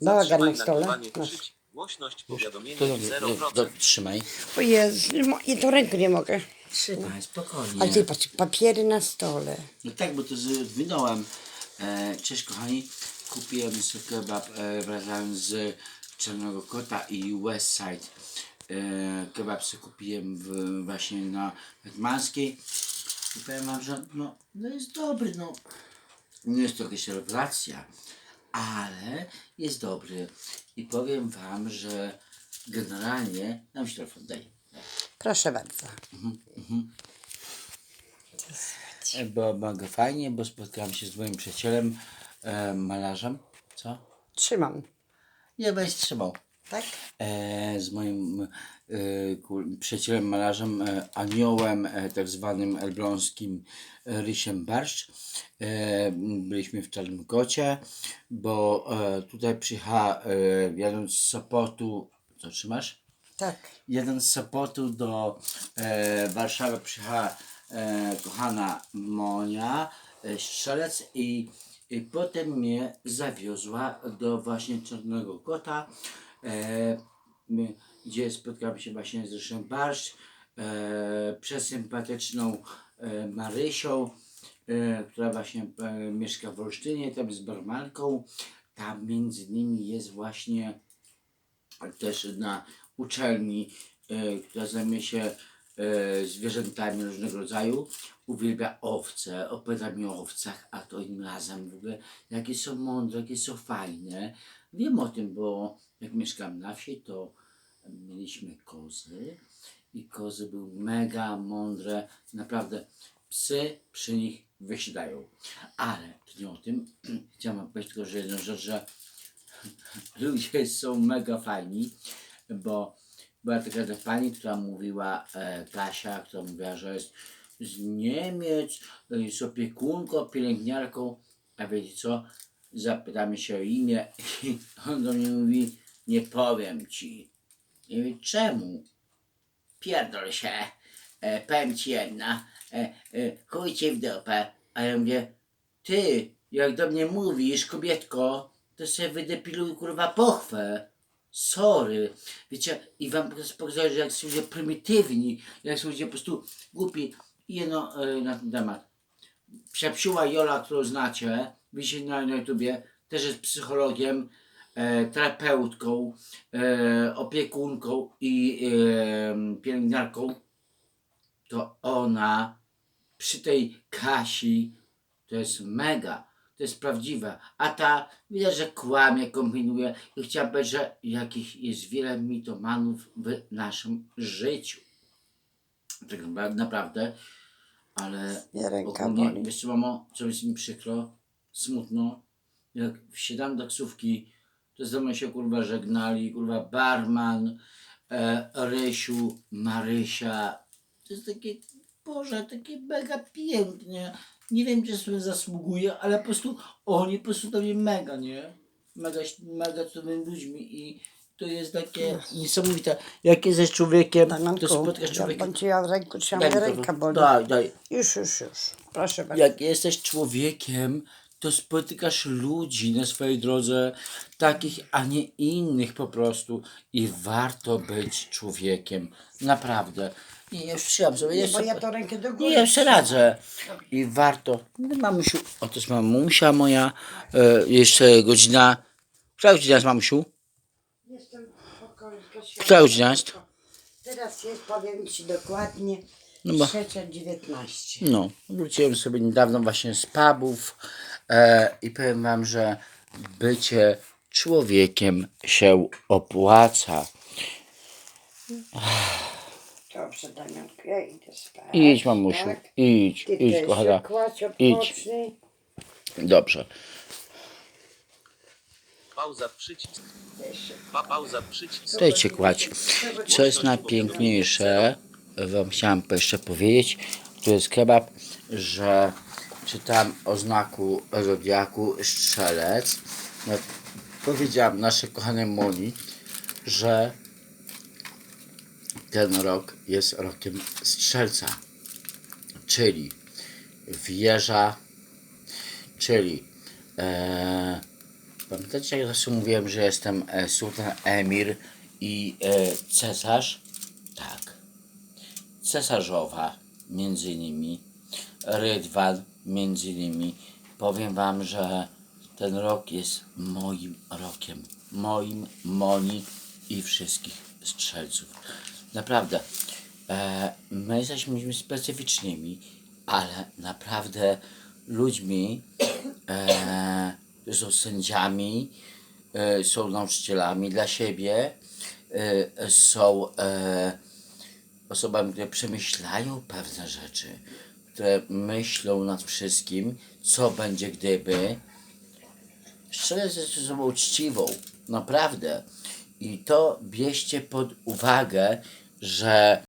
Zatrzymaj na stole. Głośność powiadomienia To, to, 0%. to, to, trzymaj. O Jezu, mo- ja to ręką nie mogę. Trzymaj, spokojnie. Ale ty patrz, papiery na stole. No tak, bo to zwinąłem. E, cześć kochani, kupiłem sobie kebab e, wracając z Czarnego Kota i Westside. E, kebab sobie kupiłem w, właśnie na Hetmanskiej. I powiem wam, że no, no jest dobry, no. Nie jest to jakaś rewelacja, ale jest dobry. I powiem wam, że generalnie... Dam się telefon, daj. Proszę bardzo. Było bardzo fajnie, bo spotkałem się z moim przyjacielem, e, malarzem. Co? Trzymam. Nie będę trzymał. Tak? E, z moim e, przyjacielem malarzem, e, aniołem, e, tak zwanym elbląskim e, Rysiem Barszcz. E, byliśmy w Czarnym Kocie, bo e, tutaj przyjechała, e, jadąc z Sopotu, co trzymasz? Tak. Jeden z Sopotu do e, Warszawy przyjechała e, kochana Monia e, Strzelec i, i potem mnie zawiozła do właśnie Czarnego Kota, gdzie spotkałem się właśnie z Ryszem Barszcz, e, przesympatyczną e, Marysią, e, która właśnie e, mieszka w Olsztynie, tam z barmanką. Tam między nimi jest właśnie też na uczelni, e, która zajmuje się e, zwierzętami różnego rodzaju. Uwielbia owce, opowiada mi o owcach, a to innym razem w ogóle, jakie są mądre, jakie są fajne. Wiem o tym, bo jak mieszkam na wsi, to mieliśmy kozy i kozy były mega mądre, naprawdę psy przy nich wysiadają. Ale to nie o tym. Chciałem powiedzieć tylko, że jedną rzecz, że ludzie są mega fajni, bo była taka pani, która mówiła, e, Kasia, która mówiła, że jest z Niemiec, jest opiekunką, pielęgniarką, a wiecie co? Zapytamy się o imię i on do mnie mówi, nie powiem ci. Nie wiem czemu. Pierdol się, e, powiem ci jedna, e, e, chuj ci w dupę. A ja mówię, ty, jak do mnie mówisz, kobietko, to sobie wydepiluj kurwa pochwę. Sorry. Wiecie, i wam pokazać, że jak są ludzie prymitywni, jak są ludzie po prostu głupi. I jedno e, na ten temat. Psiapsiła Jola, którą znacie, widzicie na, na YouTubie, też jest psychologiem, terapeutką, e, opiekunką i e, pielęgniarką. To ona przy tej Kasi to jest mega, to jest prawdziwe. A ta widać, że kłamie, kombinuje i chciała powiedzieć, że jakich jest wiele mitomanów w naszym życiu. Tak na- naprawdę, ale ogólnie, wiesz co mamo, co jest mi przykro, smutno, jak wsiadam do taksówki, to ze mną się kurwa żegnali, kurwa barman, e, Rysiu, Marysia, to jest takie, Boże, takie mega pięknie. Nie wiem, czy sobie zasługuje, ale po prostu oni po prostu to mnie mega, nie? Mega, mega cudownymi ludźmi i to jest takie niesamowite. Jak jesteś człowiekiem, to spotkasz ja człowieka. bym ci ja w ręku trzymam, ręka boli. Daj, daj. Już, już, już. Proszę bardzo. Jak jesteś człowiekiem, to spotykasz ludzi na swojej drodze, takich, a nie innych po prostu. I warto być człowiekiem. Naprawdę. Nie, już trzymam sobie. Jeszcze, bo ja to rękę do góry nie, jeszcze radzę. I warto. No, mamusiu, o to jest mamusia moja. E, jeszcze godzina. Która godzina jest mamusiu? Jestem spokojna. Która godzina jest? Teraz jest, powiem ci dokładnie, No bo- trzecia dziewiętnaście. No, wróciłem sobie niedawno właśnie z pubów i powiem wam, że bycie człowiekiem się opłaca. Dobrze, Damianku, ja idę spać. Idź mamusiu, tak? idź, Ty idź też kochana. się kładź, Idź. odpocznij. Dobrze. Pauza przycisk. Pa, pauza przycisk. Dajcie kładź. Co jest najpiękniejsze, wam chciałem jeszcze powiedzieć, to jest kebab, że czytam o znaku zodiaku strzelec. No, powiedziałam naszej kochanej Moni, że ten rok jest rokiem strzelca, czyli wieża, czyli e, Pamiętacie, jak zawsze mówiłem, że jestem e, sułtan emir i e, cesarz? Tak. Cesarzowa między innymi, Rydwan między innymi. Powiem wam, że ten rok jest moim rokiem. Moim, Moni i wszystkich strzelców. Naprawdę. E, my jesteśmy specyficznymi, ale naprawdę ludźmi, e, są sędziami, e, są nauczycielami dla siebie, e, są e, osobami, które przemyślają pewne rzeczy, które myślą nad wszystkim, co będzie gdyby. Strzelec jest osobą uczciwą, naprawdę. I to bierzcie pod uwagę, że